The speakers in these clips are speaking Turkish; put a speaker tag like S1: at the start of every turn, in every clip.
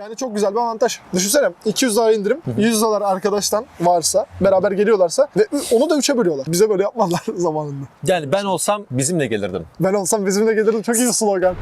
S1: Yani çok güzel bir avantaj. Düşünsene 200 dolar indirim, 100 dolar arkadaştan varsa, beraber geliyorlarsa ve onu da 3'e bölüyorlar. Bize böyle yapmadılar zamanında.
S2: Yani ben olsam bizimle gelirdim.
S1: Ben olsam bizimle gelirdim. Çok iyi slogan.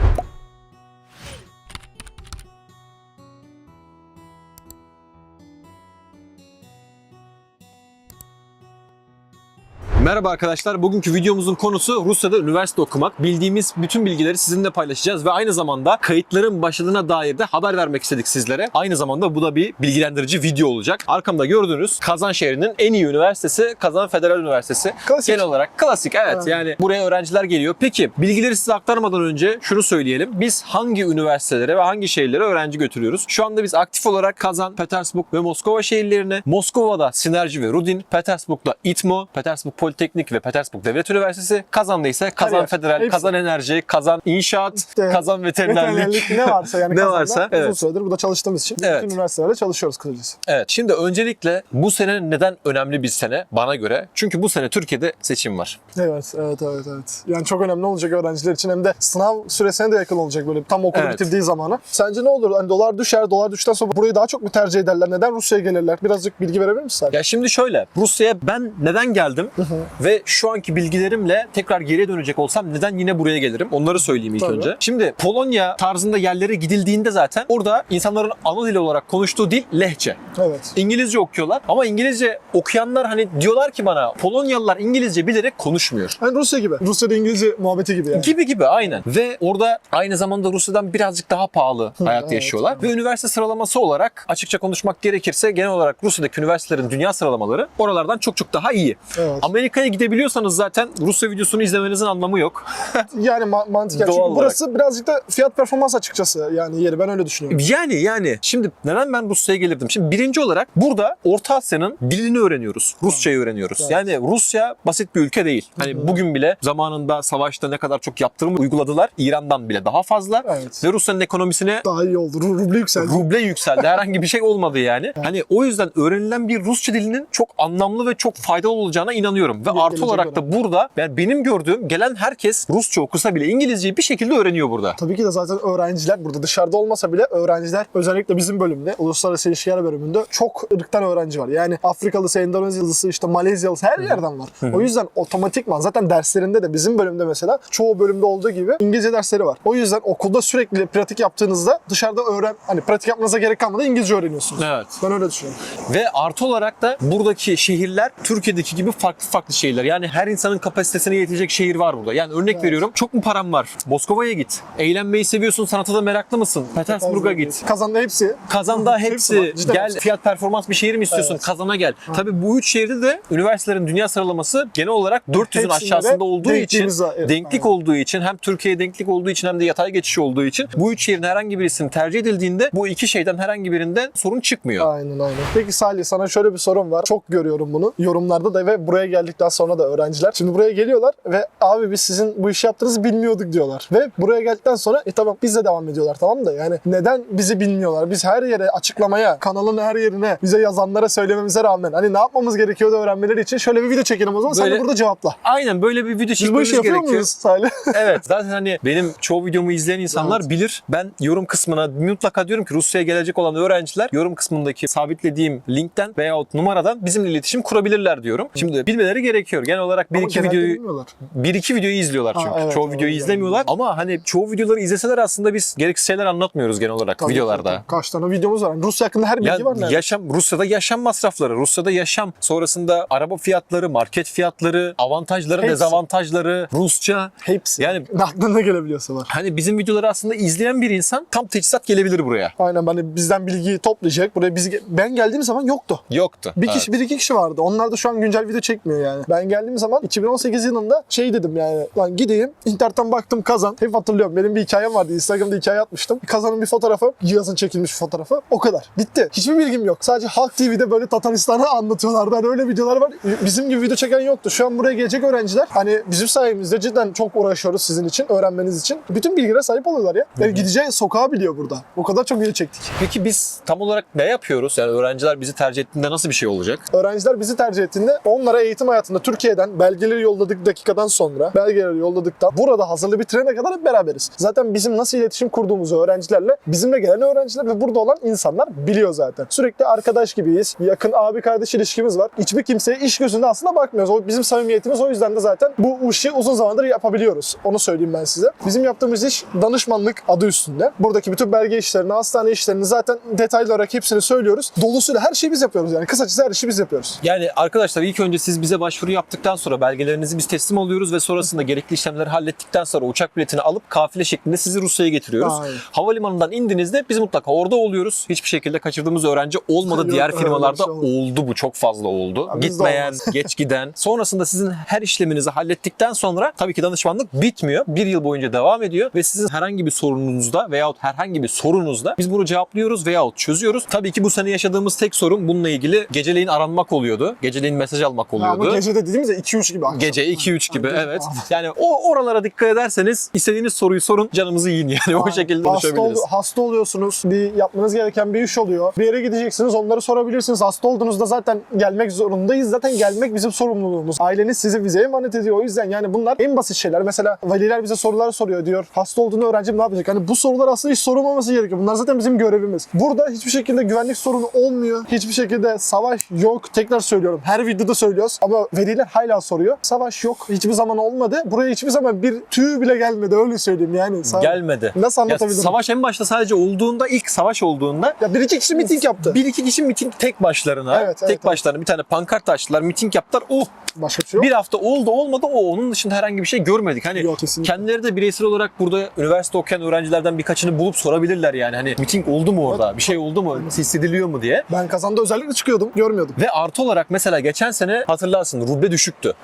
S2: Merhaba arkadaşlar. Bugünkü videomuzun konusu Rusya'da üniversite okumak. Bildiğimiz bütün bilgileri sizinle paylaşacağız ve aynı zamanda kayıtların başladığına dair de haber vermek istedik sizlere. Aynı zamanda bu da bir bilgilendirici video olacak. Arkamda gördüğünüz Kazan şehrinin en iyi üniversitesi Kazan Federal Üniversitesi.
S1: Klasik.
S2: Genel olarak klasik evet.
S1: Evet.
S2: Yani buraya öğrenciler geliyor. Peki bilgileri size aktarmadan önce şunu söyleyelim. Biz hangi üniversitelere ve hangi şehirlere öğrenci götürüyoruz? Şu anda biz aktif olarak Kazan, Petersburg ve Moskova şehirlerine, Moskova'da Sinerji ve Rudin, Petersburg'da İTMO, Petersburg Politeknik ve Petersburg Devlet Üniversitesi, Kazan'da ise Kazan
S1: yer.
S2: Federal,
S1: Hepsi.
S2: Kazan Enerji, Kazan İnşaat,
S1: İşte
S2: Kazan Veterinerlik.
S1: Veterinerlik ne varsa yani
S2: Ne
S1: Kazan'da
S2: varsa,
S1: uzun
S2: evet.
S1: süredir burada çalıştığımız için
S2: Evet.
S1: bütün üniversitelerde çalışıyoruz kısacası.
S2: Evet. Şimdi öncelikle bu sene neden önemli bir sene bana göre? Çünkü bu sene Türkiye'de seçim var.
S1: Evet, evet, evet, evet. Yani çok önemli olacak öğrenciler için hem de sınav süresine de yakın olacak böyle tam okulu
S2: Evet.
S1: bitirdiği zamana. Sence ne olur? Hani dolar düşer, dolar düşten sonra burayı daha çok mu tercih ederler? Neden Rusya'ya gelirler? Birazcık bilgi verebilir misin?
S2: Ya şimdi şöyle, Rusya'ya ben neden geldim ve şu anki bilgilerimle tekrar geriye dönecek olsam neden yine buraya gelirim? Onları söyleyeyim ilk
S1: Tabii.
S2: önce. Şimdi Polonya tarzında yerlere gidildiğinde zaten orada insanların ana dili olarak konuştuğu dil lehçe.
S1: Evet.
S2: İngilizce okuyorlar ama İngilizce okuyanlar hani diyorlar ki bana Polonyalılar İngilizce bilerek konuşmuyor.
S1: Hani Rusya gibi. Rusya'da İngilizce muhabbeti gibi yani.
S2: Gibi gibi aynen. Ve orada aynı zamanda Rusya'dan birazcık daha pahalı hayat
S1: evet.
S2: yaşıyorlar. Ve üniversite sıralaması olarak açıkça konuşmak gerekirse genel olarak Rusya'daki üniversitelerin dünya sıralamaları oralardan çok çok daha iyi.
S1: Evet.
S2: Amerika'ya gidebiliyorsanız zaten Rusya videosunu izlemenizin anlamı yok.
S1: Yani ma- mantıken.
S2: Doğal
S1: Çünkü
S2: olarak.
S1: burası birazcık da fiyat performans açıkçası yani yeri ben öyle düşünüyorum.
S2: Yani yani şimdi neden ben Rusya'ya gelirdim? Şimdi birinci olarak burada Orta Asya'nın dilini öğreniyoruz. Rusçayı öğreniyoruz.
S1: Evet.
S2: Yani Rusya basit bir ülke değil. Hani bugün bile zamanında savaşta ne kadar çok yaptırım uyguladılar. İran'dan bile daha fazla.
S1: Evet.
S2: Ve Rusya'nın ekonomisine
S1: Daha iyi oldu. Ru- Ruble yükseldi.
S2: ruble yükseldi. Herhangi bir şey olmadı yani. Hani o yüzden öğrenilen bir Rusça dilinin çok anlamlı ve çok faydalı olacağına inanıyorum. Ve artı olarak da burada yani benim gördüğüm gelen herkes Rusça okusa bile İngilizceyi bir şekilde öğreniyor burada.
S1: Tabii ki de zaten öğrenciler burada dışarıda olmasa bile öğrenciler özellikle bizim bölümde uluslararası ilişkiler bölümünde çok ırktan öğrenci var. Yani Afrikalısı, Endonezyalısı, işte Malezyalısı her yerden var. O yüzden otomatikman zaten derslerinde de bizim bölümde mesela çoğu bölümde olduğu gibi İngilizce dersleri var. O yüzden okulda sürekli pratik yaptığınızda dışarıda öğren hani pratik yapmanıza gerek kalmadan İngilizce öğreniyorsunuz.
S2: Evet.
S1: Ben öyle düşünüyorum.
S2: Ve artı olarak da buradaki şehirler Türkiye'deki gibi farklı farklı şehirler. Yani her insanın kapasitesine yetecek şehir var burada. Yani örnek veriyorum çok mu param var? Moskova'ya git. Eğlenmeyi seviyorsun, sanata da meraklı mısın? Petersburg'a git.
S1: Kazandı hepsi.
S2: Kazan'da
S1: Hepsi
S2: gel fiyat performans bir şehir mi istiyorsun?
S1: Evet.
S2: Kazan'a gel. Tabii bu üç şehirde de üniversitelerin dünya sıralaması genel olarak 400'ün
S1: Hepsinde
S2: aşağısında olduğu için.
S1: Evet,
S2: denklik
S1: aynen.
S2: olduğu için hem Türkiye'ye denklik olduğu için hem de yatay geçiş olduğu için bu üç şehrin herhangi birisinin tercih edildiğinde bu iki şeyden herhangi birinden sorun çıkmıyor.
S1: Aynen aynen. Peki Salih sana şöyle bir sorum var. Çok görüyorum bunu yorumlarda da ve buraya geldikten sonra da öğrenciler. Şimdi buraya geliyorlar ve abi biz sizin bu işi yaptığınızı bilmiyorduk diyorlar. Ve buraya geldikten sonra e tamam biz de devam ediyorlar tamam da yani neden bizi bilmiyorlar? Biz her yere açıklamaya, kanalın her yerine bize yazanlara söylememize rağmen hani ne yapmamız gerekiyordu öğrenmeleri için şöyle bir video çekelim o zaman sen
S2: Böyle-
S1: de burada cevapla.
S2: Aynen böyle bir video
S1: Biz bu
S2: çekmemiz
S1: işi yapıyor
S2: gerekiyor.
S1: muyuz Salih?
S2: evet zaten hani benim çoğu videomu izleyen insanlar bilir. Ben yorum kısmına mutlaka diyorum ki Rusya'ya gelecek olan öğrenciler yorum kısmındaki sabitlediğim linkten veyahut numaradan bizimle iletişim kurabilirler diyorum. Şimdi bilmeleri gerekiyor. Genel olarak bir
S1: Ama
S2: iki videoyu bir iki videoyu izliyorlar
S1: Ha,
S2: çünkü.
S1: evet,
S2: çoğu videoyu
S1: yani.
S2: izlemiyorlar ama hani çoğu videoları izleseler aslında biz gereksiz şeyler anlatmıyoruz genel olarak
S1: Tabii,
S2: videolarda.
S1: tabii. Kaç tane videomuz var. Rusya hakkında her bilgi
S2: Yani
S1: var nerede?
S2: yaşam Rusya'da yaşam masrafları, Rusya'da yaşam, sonrasında araba fiyatları, market fiyatları, avantajları,
S1: Hepsi.
S2: dezavantajları, Rusça.
S1: Hepsi.
S2: Yani
S1: Aklına gelebiliyorsa var.
S2: hani bizim videoları aslında izleyen bir insan tam teçhizat gelebilir buraya.
S1: Aynen hani bizden bilgiyi toplayacak. Buraya biz ben geldiğim zaman yoktu.
S2: Yoktu.
S1: Bir
S2: Evet.
S1: kişi, bir iki kişi vardı. Onlar da şu an güncel video çekmiyor yani. Ben geldiğim zaman 2018 yılında şey dedim yani. Lan gideyim. internetten baktım kazan. Hep hatırlıyorum. Benim bir hikayem vardı. Instagram'da hikaye atmıştım. Kazanın bir fotoğrafı. Cihazın çekilmiş fotoğrafı. O kadar. Bitti. Hiçbir bilgim yok. Sadece Halk TV'de böyle Tataristan'ı anlatıyorlardı. Hani öyle videolar var. Bizim gibi video çeken yoktu. Şu an buraya gelecek öğrenciler hani bizim sayemizde cidden çok uğraşıyoruz sizin için, öğrenmeniz için. Bütün bilgilere sahip oluyorlar ya. Yani gideceği sokağı biliyor burada. O kadar çok video çektik.
S2: Peki biz tam olarak ne yapıyoruz? Yani öğrenciler bizi tercih ettiğinde nasıl bir şey olacak?
S1: Öğrenciler bizi tercih ettiğinde onlara eğitim hayatı hayatında Türkiye'den belgeleri yolladık dakikadan sonra, belgeleri yolladıktan burada hazırlı bitirene kadar hep beraberiz. Zaten bizim nasıl iletişim kurduğumuzu öğrencilerle bizimle gelen öğrenciler ve burada olan insanlar biliyor zaten. Sürekli arkadaş gibiyiz. Yakın abi kardeş ilişkimiz var. Hiçbir kimseye iş gözünde aslında bakmıyoruz. O bizim samimiyetimiz o yüzden de zaten bu işi uzun zamandır yapabiliyoruz. Onu söyleyeyim ben size. Bizim yaptığımız iş danışmanlık adı üstünde. Buradaki bütün belge işlerini, hastane işlerini zaten detaylı olarak hepsini söylüyoruz. Dolusuyla her şeyi biz yapıyoruz yani. Kısacası her işi biz yapıyoruz.
S2: Yani arkadaşlar ilk önce siz bize başvuru yaptıktan sonra belgelerinizi biz teslim alıyoruz ve sonrasında gerekli işlemleri hallettikten sonra uçak biletini alıp kafile şeklinde sizi Rusya'ya getiriyoruz.
S1: Aynen.
S2: Havalimanından indiğinizde biz mutlaka orada oluyoruz. Hiçbir şekilde kaçırdığımız öğrenci olmadı.
S1: Yok,
S2: Diğer firmalarda
S1: şey
S2: oldu bu. Çok fazla oldu.
S1: Ya
S2: Gitmeyen, geç giden. Sonrasında sizin her işleminizi hallettikten sonra tabii ki danışmanlık bitmiyor. Bir yıl boyunca devam ediyor ve sizin herhangi bir sorununuzda veyahut herhangi bir sorunuzda biz bunu cevaplıyoruz veyahut çözüyoruz. Tabii ki bu sene yaşadığımız tek sorun bununla ilgili geceleyin aranmak oluyordu. Geceleyin mesaj almak
S1: Ya
S2: oluyordu.
S1: Ama gece de dediğimiz de 2-3 gibi akşam.
S2: Gece 2-3 gibi
S1: Gece-
S2: evet. Yani o oralara dikkat ederseniz istediğiniz soruyu sorun canımızı yiyin yani o
S1: Aynen.
S2: şekilde
S1: hasta, ol- hasta oluyorsunuz. Bir yapmanız gereken bir iş oluyor. Bir yere gideceksiniz onları sorabilirsiniz. Hasta olduğunuzda zaten gelmek zorundayız. Zaten gelmek bizim sorumluluğumuz. Aileniz sizi bize emanet ediyor. O yüzden yani bunlar en basit şeyler. Mesela veliler bize sorular soruyor diyor. Hasta olduğunu öğrencim ne yapacak? Hani bu sorular aslında hiç sorulmaması gerekiyor. Bunlar zaten bizim görevimiz. Burada hiçbir şekilde güvenlik sorunu olmuyor. Hiçbir şekilde savaş yok. Tekrar söylüyorum. Her videoda söylüyoruz. Ama veliler hala soruyor. Savaş yok. Hiçbir zaman olmadı. Buraya hiçbir zaman bir tüy bile gelmedi. Öyle söyleyeyim yani. Sa-
S2: Gelmedi.
S1: Nasıl
S2: Ya
S1: anlatabilirim?
S2: savaş en başta sadece olduğunda ilk savaş olduğunda
S1: Ya bir iki kişi miting yaptı.
S2: bir iki kişi miting tek başlarına
S1: Evet,
S2: tek
S1: evet,
S2: başlarına bir tane pankart açtılar miting yaptılar. Oh
S1: Başka bir şey yok.
S2: bir hafta oldu olmadı o onun dışında herhangi bir şey görmedik. Hani
S1: Yok, kesinlikle.
S2: kendileri de bireysel olarak burada üniversite okuyan öğrencilerden birkaçını bulup sorabilirler yani. Hani miting oldu mu orada? Bir şey oldu mu? Hissediliyor mu diye.
S1: Ben kazanda özellikle çıkıyordum. Görmüyordum.
S2: Ve artı olarak mesela geçen sene hatırlarsın ruble düşüktü.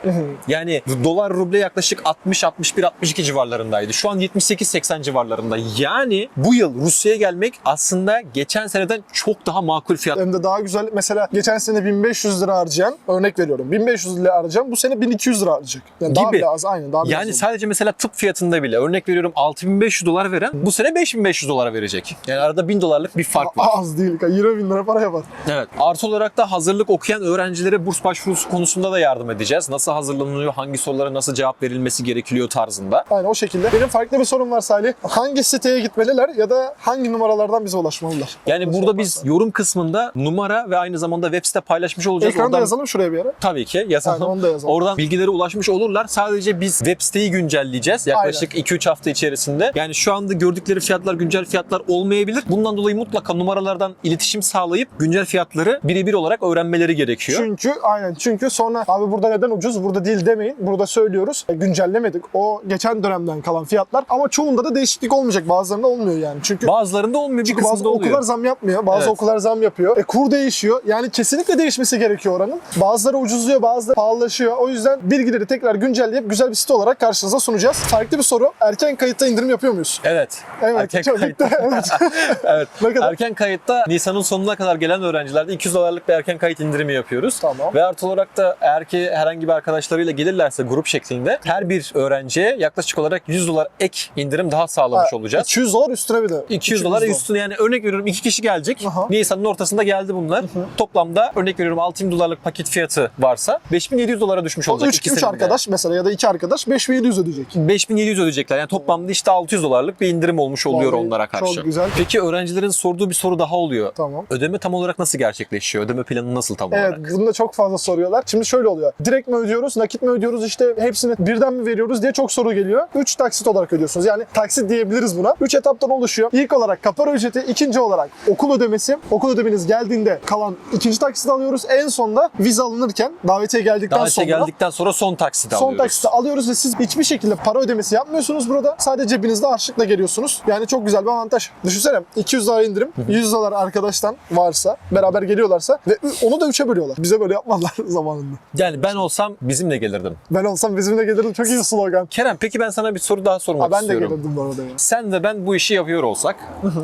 S2: Yani dolar ruble yaklaşık 60 61 62 civarlarındaydı. Şu an 78 80 civarlarında. Yani bu yıl Rusya'ya gelmek aslında geçen seneden çok daha makul fiyat.
S1: Hem de daha güzel. Mesela geçen sene 1500 lira harcayan, örnek veriyorum. 1500 lira harcayan bu sene 1200 lira harcayacak. Yani daha
S2: Gibi.
S1: bile az. Aynen daha
S2: Yani
S1: az
S2: sadece mesela tıp fiyatında bile örnek veriyorum 6500 dolar veren bu sene 5500 dolara verecek. Yani arada 1000 dolarlık bir fark var.
S1: Az değil. 20 bin lira para yapar.
S2: Evet. Artı olarak da hazırlık okuyan öğrencilere burs başvurusu konusunda da yardım edeceğiz. Nasıl hazırlanılıyor, hangi sorulara nasıl cevap verilmesi gerekiyor tarzında.
S1: Aynen o şekilde. Benim farklı bir sorum var Salih. Hangi siteye gitmeliler ya da hangi numaralardan bize ulaşmalılar?
S2: Yani
S1: Nasıl
S2: burada biz yorum kısmında numara ve aynı zamanda web site paylaşmış olacağız.
S1: Ekranda
S2: Oradan-
S1: yazalım şuraya bir yere.
S2: Tabii ki yazalım.
S1: Aynen, onu da yazalım.
S2: Oradan bilgilere ulaşmış olurlar. Sadece biz web siteyi güncelleyeceğiz. Yaklaşık 2-3 hafta içerisinde. Yani şu anda gördükleri fiyatlar güncel fiyatlar olmayabilir. Bundan dolayı mutlaka numaralardan iletişim sağlayıp güncel fiyatları birebir olarak öğrenmeleri gerekiyor.
S1: Çünkü aynen çünkü sonra abi burada neden ucuz burada değil demeyin. Burada söylüyoruz. E, güncellemedik. O geçen dönemden kalan fiyatlar ama çoğunda da değişiklik olmayacak. Bazılarında olmuyor yani. Çünkü
S2: Bazılarında olmuyor,
S1: Çünkü bazı
S2: oluyor.
S1: okullar zam yapmıyor. Bazı
S2: Evet.
S1: okullar zam yapıyor. E kur değişiyor. Yani kesinlikle değişmesi gerekiyor oranın. Bazıları ucuzluyor, bazıları pahalılaşıyor. O yüzden bilgileri tekrar güncelleyip güzel bir site olarak karşınıza sunacağız. Farklı bir soru. Erken kayıtta indirim yapıyor muyuz?
S2: Evet.
S1: Evet.
S2: Erken
S1: çok
S2: kayıtta.
S1: evet.
S2: evet.
S1: Ne kadar?
S2: Erken kayıtta Nisan'ın sonuna kadar gelen öğrencilerde 200 dolarlık bir erken kayıt indirimi yapıyoruz.
S1: Tamam.
S2: Ve artı olarak da eğer ki herhangi bir arkadaşlarıyla gelirlerse grup şeklinde her bir öğrenciye yaklaşık olarak 100 dolar ek indirim daha sağlamış
S1: Ha,
S2: olacağız.
S1: 200 dolar üstüne bir de.
S2: 200 dolar üstüne yani örnek veriyorum iki kişi gelecek.
S1: Aha.
S2: Nisan'ın ortasında geldi bunlar. Toplamda örnek veriyorum 6000 dolarlık paket fiyatı varsa 5700 dolara düşmüş olacak
S1: 3
S2: ikisinin de.
S1: arkadaş mesela ya da 2 arkadaş 5700 ödeyecek.
S2: 5700 ödeyecekler. Yani toplamda işte 600 dolarlık bir indirim olmuş oluyor
S1: Vallahi
S2: onlara karşı.
S1: çok güzel.
S2: Peki öğrencilerin sorduğu bir soru daha oluyor.
S1: Tamam.
S2: Ödeme tam olarak nasıl gerçekleşiyor? Ödeme planı nasıl tam
S1: Evet
S2: olarak?
S1: bunu da çok fazla soruyorlar. Şimdi şöyle oluyor. Direkt mi ödüyoruz, nakit mi ödüyoruz işte hepsini birden mi veriyoruz diye çok soru geliyor. 3 taksit olarak ödüyorsunuz. Yani taksit diyebiliriz buna. 3 etaptan oluşuyor. İlk olarak kapora ücreti, ikinci olarak okul ödemesi. Okul ödemeniz geldiğinde kalan ikinci taksit alıyoruz. En sonda vize alınırken davetiye geldikten
S2: Davete
S1: sonra
S2: geldikten sonra son taksit
S1: Son
S2: alıyoruz.
S1: taksiti alıyoruz ve siz hiçbir şekilde para ödemesi yapmıyorsunuz burada. Sadece cebinizde harçlıkla geliyorsunuz. Yani çok güzel bir avantaj. Düşünsene 200 dolar indirim, 100 dolar arkadaştan varsa, beraber geliyorlarsa ve onu da 3'e bölüyorlar. Bize böyle yapmadılar zamanında.
S2: Yani ben olsam bizimle gelirdim.
S1: Ben olsam bizimle gelirdim. Çok iyi slogan.
S2: Kerem peki ben sana bir soru daha sormak
S1: Ha, ben de
S2: istiyorum.
S1: gelirdim bu arada ya.
S2: Sen ve ben bu işi yapıyor olsak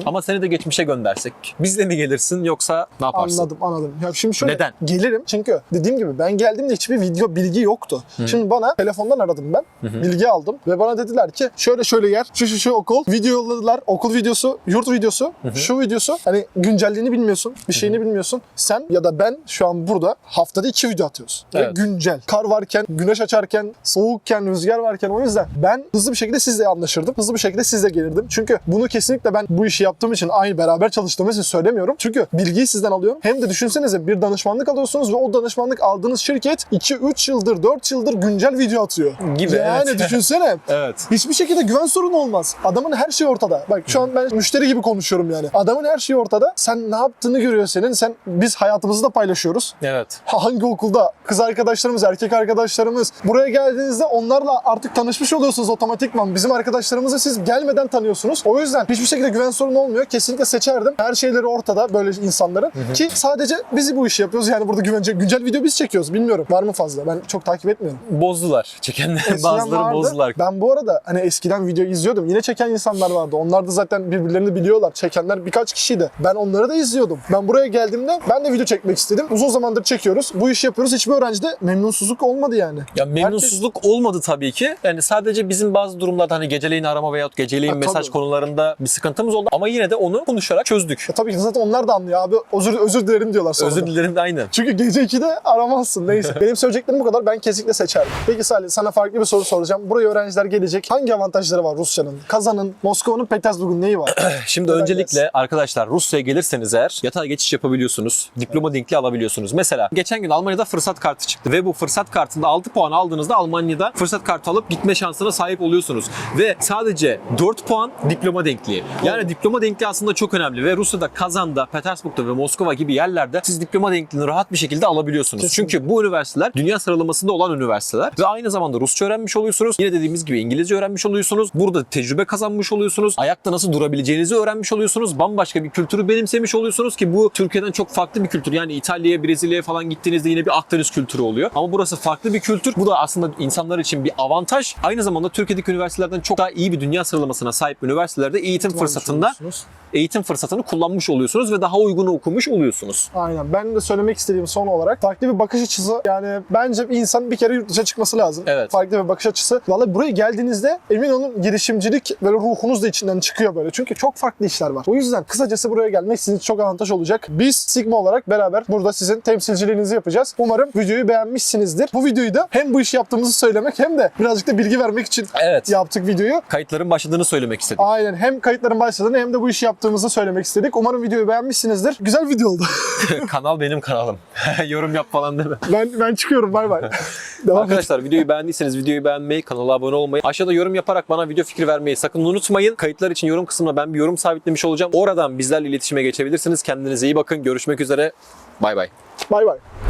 S2: ama seni de geçmişe göndersek bizle mi gelirsin yoksa ne yaparsın?
S1: Anladım anladım. Ya şimdi şöyle
S2: Neden?
S1: gelirim çünkü dediğim gibi ben geldiğimde hiçbir video bilgi yoktu. Şimdi bana telefondan aradım ben. Bilgi aldım ve bana dediler ki şöyle şöyle yer, şu şu şu okul, video yolladılar. Okul videosu, yurt videosu, şu videosu. Hani güncelliğini bilmiyorsun, bir şeyini bilmiyorsun. Sen ya da ben şu an burada haftada iki video atıyoruz. Ve
S2: Evet. Evet.
S1: güncel. Kar varken, güneş açarken, soğukken, rüzgar varken o yüzden ben hızlı bir şekilde sizle anlaşırdım. Hızlı bir şekilde sizle gelirdim. Çünkü bunu kesinlikle ben bu işi yaptığım için aynı beraber çalıştığımız için söylemiyorum. Çünkü bilgiyi sizden alıyorum. Hem de düşünsenize bir danışmanlık alıyorsunuz ve o danışmanlık aldığınız şirket 2-3 yıldır, 4 yıldır güncel video atıyor.
S2: Gibi,
S1: Yani
S2: evet.
S1: düşünsene.
S2: Evet.
S1: Hiçbir şekilde güven sorunu olmaz. Adamın her şeyi ortada. Bak şu an ben müşteri gibi konuşuyorum yani. Adamın her şeyi ortada. Sen ne yaptığını görüyor senin. Sen biz hayatımızı da paylaşıyoruz.
S2: Evet.
S1: Ha- Hangi okulda kız arkadaşlarımız, erkek arkadaşlarımız buraya geldiğinizde onlarla artık tanışmış oluyorsunuz otomatikman. Bizim arkadaşlarımızı siz gelmeden tanıyorsunuz. O yüzden hiçbir şekilde güven sorunu olmuyor. Kesinlikle seçerdim. Her şeyleri ortada böyle insanların. Ki sadece bizi bu işi yapıyoruz. Yani burada güvence, güncel video biz çekiyoruz. Bilmiyorum. Var mı fazla? Ben çok takip etmiyorum.
S2: Bozdular. Çekenler
S1: Eskiden
S2: bazıları
S1: vardı.
S2: bozdular.
S1: Ben bu arada hani eskiden video izliyordum. Yine çeken insanlar vardı. Onlar da zaten birbirlerini biliyorlar. Çekenler birkaç kişiydi. Ben onları da izliyordum. Ben buraya geldiğimde ben de video çekmek istedim. Uzun zamandır çekiyoruz. Bu işi yapıyoruz. Hiçbir öğrencide memnunsuzluk olmadı yani.
S2: Ya memnunsuzluk olmadı tabii ki. Yani sadece bizim bazı durumlarda hani geceleyin arama veyahut geceleyin
S1: Ha,
S2: mesaj
S1: tabii.
S2: konularında bir sıkıntımız oldu. Ama yine de onu konuşarak çözdük.
S1: E tabii ki zaten onlar da anlıyor abi. Özür, özür dilerim diyorlar sonra.
S2: Özür dilerim de aynen.
S1: Çünkü gece 2'de aramazsın. Neyse. Benim söyleyeceklerim bu kadar. Ben kesinlikle seçerdim. Peki Salih sana farklı bir soru soracağım. Buraya öğrenciler gelecek. Hangi avantajları var Rusya'nın? Kazan'ın, Moskova'nın, Petersburg'un neyi var?
S2: Şimdi
S1: Kolay
S2: öncelikle
S1: gelsin.
S2: arkadaşlar Rusya'ya gelirseniz eğer yatay geçiş yapabiliyorsunuz. Diploma denkli alabiliyorsunuz. Mesela geçen gün Almanya'da fırsat kartı çıktı ve bu fırsat kartında 6 puan aldığınızda Almanya'da fırsat kartı alıp gitme şansına sahip oluyorsunuz. Ve sadece 4 puan diploma denkliği. Yani diploma denkliği aslında çok önemli ve Rusya'da Kazan'da, Petersburg'da ve Moskova gibi yerlerde siz diploma denkliğini rahat bir şekilde alabiliyorsunuz.
S1: Kesinlikle.
S2: Çünkü bu üniversiteler dünya sıralamasında olan üniversiteler ve aynı zamanda Rusça öğrenmiş oluyorsunuz. Yine dediğimiz gibi İngilizce öğrenmiş oluyorsunuz. Burada tecrübe kazanmış oluyorsunuz. Ayakta nasıl durabileceğinizi öğrenmiş oluyorsunuz. Bambaşka bir kültürü benimsemiş oluyorsunuz ki bu Türkiye'den çok farklı bir kültür. Yani İtalya'ya, Brezilya'ya falan gittiğinizde yine bir Akdeniz kültürü oluyor. Ama burası farklı bir kültür. Bu da aslında insanlar için bir avantaj. Aynı zamanda Türkiye'deki üniversitelerden çok daha iyi bir dünya sıralamasına sahip üniversitelerde eğitim fırsatında eğitim fırsatını kullanmış oluyorsunuz ve daha uygun okumuş oluyorsunuz.
S1: Aynen. Ben de söylemek istediğim son olarak farklı bir bakış açısı. Yani bence bir insan bir kere yurt dışına çıkması lazım.
S2: Evet.
S1: Farklı bir bakış açısı. Vallahi buraya geldiğinizde emin olun girişimcilik böyle ruhunuz da içinden çıkıyor böyle. Çünkü çok farklı işler var. O yüzden kısacası buraya gelmek sizin çok avantaj olacak. Biz Sigma olarak beraber burada sizin temsilciliğinizi yapacağız. Umarım videoyu beğenmişsinizdir. Bu videoyu da hem bu işi yaptığımızı söylemek hem de birazcık da bilgi vermek için
S2: Evet.
S1: yaptık videoyu.
S2: Kayıtların başladığını söylemek istedim.
S1: Aynen hem kayıtların başladığını hem de bu işi yaptığımızı söylemek istedik. Umarım videoyu beğenmişsinizdir. Güzel video oldu.
S2: Kanal benim kanalım. Yorum yap falan deme.
S1: ben ben çıkıyorum bay bay.
S2: Arkadaşlar videoyu beğendiyseniz videoyu beğenmeyi, kanala abone olmayı, aşağıda yorum yaparak bana video fikri vermeyi sakın unutmayın. Kayıtlar için yorum kısmına ben bir yorum sabitlemiş olacağım. Oradan bizlerle iletişime geçebilirsiniz. Kendinize iyi bakın. Görüşmek üzere. Bay bay.
S1: Bay bay.